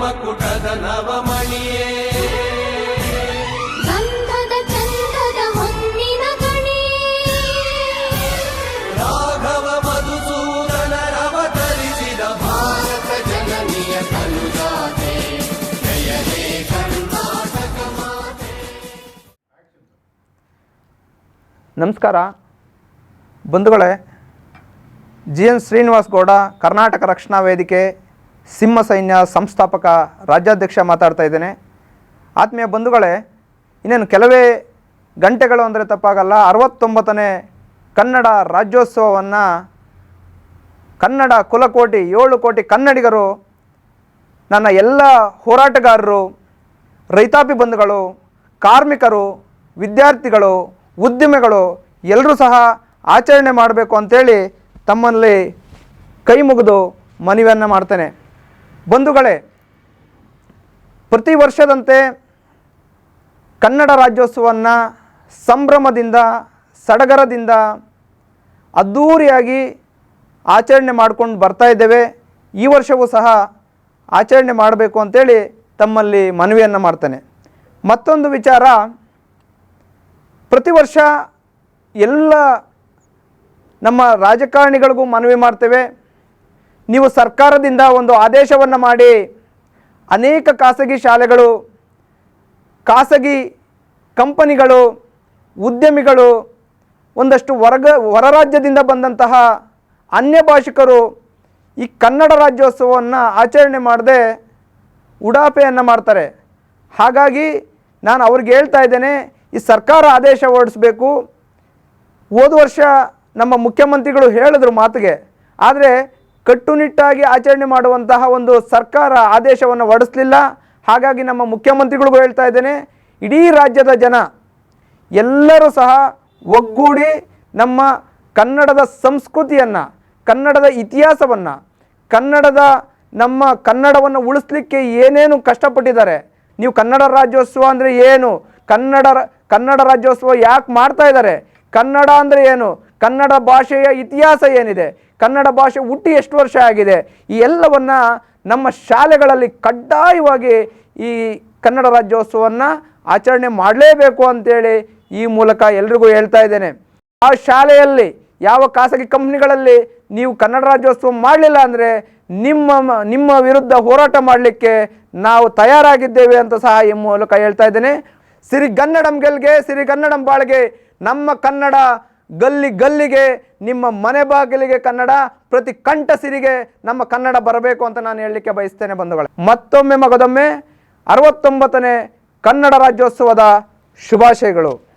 ಮಕುಟದ ನವಮಣಿಯೇ. ಗಂಧದ ಚಂದದ ಹೊನ್ನಿನ ಗಣಿ. ರಾಘವ ಮಧುಸೂದನ ಅವತರಿಸಿದ ಭಾರತ ಜನನಿಯ ತನುಜಾತೆ ಜಯ ಹೇ ಕರ್ನಾಟಕ ಮಾತೆ. ನಮಸ್ಕಾರ. ಬಂಧುಗಳೇ ಜಿ ಎನ್ ಶ್ರೀನಿವಾಸ್ ಗೌಡ ಕರ್ನಾಟಕ ರಕ್ಷಣಾ ವೇದಿಕೆ ಸಿಂಹ ಸೈನ್ಯ ಸಂಸ್ಥಾಪಕ ರಾಜ್ಯಾಧ್ಯಕ್ಷ ಮಾತಾಡ್ತಾ ಇದ್ದೇನೆ. ಆತ್ಮೀಯ ಬಂಧುಗಳೇ, ಇನ್ನೇನು ಕೆಲವೇ ಗಂಟೆಗಳು ಅಂದರೆ ತಪ್ಪಾಗಲ್ಲ, ಅರವತ್ತೊಂಬತ್ತನೇ ಕನ್ನಡ ರಾಜ್ಯೋತ್ಸವವನ್ನು ಕನ್ನಡ ಕುಲಕೋಟಿ, ಏಳು ಕೋಟಿ ಕನ್ನಡಿಗರು, ನನ್ನ ಎಲ್ಲ ಹೋರಾಟಗಾರರು, ರೈತಾಪಿ ಬಂಧುಗಳು, ಕಾರ್ಮಿಕರು, ವಿದ್ಯಾರ್ಥಿಗಳು ಉದ್ಯಮಿಗಳು ಎಲ್ಲರೂ ಸಹ ಆಚರಣೆ ಮಾಡಬೇಕು ಅಂತೇಳಿ ತಮ್ಮಲ್ಲಿ ಕೈ ಮುಗಿದು ಮನವಿಯನ್ನು ಮಾಡ್ತೇನೆ. ಬಂಧುಗಳೇ, ಪ್ರತಿ ವರ್ಷದಂತೆ ಕನ್ನಡ ರಾಜ್ಯೋತ್ಸವವನ್ನು ಸಂಭ್ರಮದಿಂದ, ಸಡಗರದಿಂದ ಅದ್ಧೂರಿಯಾಗಿ ಆಚರಣೆ ಮಾಡ್ಕೊಂಡು ಬರ್ತಾ ಇದ್ದೇವೆ. ಈ ವರ್ಷವೂ ಸಹ ಆಚರಣೆ ಮಾಡಬೇಕು ಅಂತೇಳಿ ತಮ್ಮಲ್ಲಿ ಮನವಿಯನ್ನು ಮಾಡ್ತೇನೆ. ಮತ್ತೊಂದು ವಿಚಾರ, ಪ್ರತಿ ವರ್ಷ ಎಲ್ಲ ನಮ್ಮ ರಾಜಕಾರಣಿಗಳಿಗೂ ಮನವಿ ಮಾಡ್ತೇವೆ. ನೀವು ಸರ್ಕಾರದಿಂದ ಒಂದು ಆದೇಶವನ್ನು ಮಾಡಿ ಅನೇಕ ಖಾಸಗಿ ಶಾಲೆಗಳು, ಖಾಸಗಿ ಕಂಪನಿಗಳು, ಉದ್ಯಮಿಗಳು, ಒಂದಷ್ಟು ಹೊರಗ ಹೊರ ರಾಜ್ಯದಿಂದ ಬಂದಂತಹ ಅನ್ಯ ಭಾಷಿಕರು ಈ ಕನ್ನಡ ರಾಜ್ಯೋತ್ಸವವನ್ನು ಆಚರಣೆ ಮಾಡದೆ ಉಡಾಪೆಯನ್ನು ಮಾಡ್ತಾರೆ. ಹಾಗಾಗಿ ನಾನು ಅವ್ರಿಗೆ ಹೇಳ್ತಾ ಇದ್ದೇನೆ, ಈ ಸರ್ಕಾರ ಆದೇಶ ಹೊರಡಿಸ್ಬೇಕು. ಹೋದ ವರ್ಷ ನಮ್ಮ ಮುಖ್ಯಮಂತ್ರಿಗಳು ಹೇಳಿದ್ರು ಮಾತಿಗೆ. ಆದರೆ ಕಟ್ಟುನಿಟ್ಟಾಗಿ ಆಚರಣೆ ಮಾಡುವಂತಹ ಒಂದು ಸರ್ಕಾರ ಆದೇಶವನ್ನು ಹೊರಡಿಸಲಿಲ್ಲ. ಹಾಗಾಗಿ ನಮ್ಮ ಮುಖ್ಯಮಂತ್ರಿಗಳಿಗೂ ಹೇಳ್ತಾ ಇದ್ದೇನೆ, ಇಡೀ ರಾಜ್ಯದ ಜನ ಎಲ್ಲರೂ ಸಹ ಒಗ್ಗೂಡಿ ನಮ್ಮ ಕನ್ನಡದ ಸಂಸ್ಕೃತಿಯನ್ನು, ಕನ್ನಡದ ಇತಿಹಾಸವನ್ನು, ಕನ್ನಡದ ನಮ್ಮ ಕನ್ನಡವನ್ನು ಉಳಿಸ್ಲಿಕ್ಕೆ ಏನೇನು ಕಷ್ಟಪಟ್ಟಿದ್ದಾರೆ, ನೀವು ಕನ್ನಡ ರಾಜ್ಯೋತ್ಸವ ಅಂದರೆ ಏನು, ಕನ್ನಡ ಕನ್ನಡ ರಾಜ್ಯೋತ್ಸವ ಯಾಕೆ ಮಾಡ್ತಾ ಇದ್ದಾರೆ, ಕನ್ನಡ ಅಂದರೆ ಏನು ಕನ್ನಡ ಭಾಷೆಯ ಇತಿಹಾಸ ಏನಿದೆ? ಕನ್ನಡ ಭಾಷೆ ಹುಟ್ಟಿ ಎಷ್ಟು ವರ್ಷ ಆಗಿದೆ? ಈ ಎಲ್ಲವನ್ನು ನಮ್ಮ ಶಾಲೆಗಳಲ್ಲಿ ಕಡ್ಡಾಯವಾಗಿ ಈ ಕನ್ನಡ ರಾಜ್ಯೋತ್ಸವವನ್ನು ಆಚರಣೆ ಮಾಡಲೇಬೇಕು ಅಂತೇಳಿ ಈ ಮೂಲಕ ಎಲ್ರಿಗೂ ಹೇಳ್ತಾ ಇದ್ದೇನೆ. ಆ ಶಾಲೆಯಲ್ಲಿ ಯಾವ ಖಾಸಗಿ ಕಂಪ್ನಿಗಳಲ್ಲಿ ನೀವು ಕನ್ನಡ ರಾಜ್ಯೋತ್ಸವ ಮಾಡಲಿಲ್ಲ ಅಂದರೆ ನಿಮ್ಮ ನಿಮ್ಮ ವಿರುದ್ಧ ಹೋರಾಟ ಮಾಡಲಿಕ್ಕೆ ನಾವು ತಯಾರಾಗಿದ್ದೇವೆ ಅಂತ ಸಹ ಈ ಮೂಲಕ ಹೇಳ್ತಾ ಇದ್ದೇನೆ. ಸಿರಿಗನ್ನಡಂ ಗೆಲ್ಗೆ, ಸಿರಿಗನ್ನಡಂ ಬಾಳ್ಗೆ ನಮ್ಮ ಕನ್ನಡ ಗಲ್ಲಿ ಗಲ್ಲಿಗೆ ನಿಮ್ಮ ಮನೆ ಬಾಗಿಲಿಗೆ ಕನ್ನಡ, ಪ್ರತಿ ಕಂಠಸಿರಿಗೆ ನಮ್ಮ ಕನ್ನಡ ಬರಬೇಕು ಅಂತ ನಾನು ಹೇಳಲಿಕ್ಕೆ ಬಯಸ್ತೇನೆ ಬಂಧುಗಳೇ. ಮತ್ತೊಮ್ಮೆ ಮಗದೊಮ್ಮೆ ಅರವತ್ತೊಂಬತ್ತನೇ ಕನ್ನಡ ರಾಜ್ಯೋತ್ಸವದ ಶುಭಾಶಯಗಳು.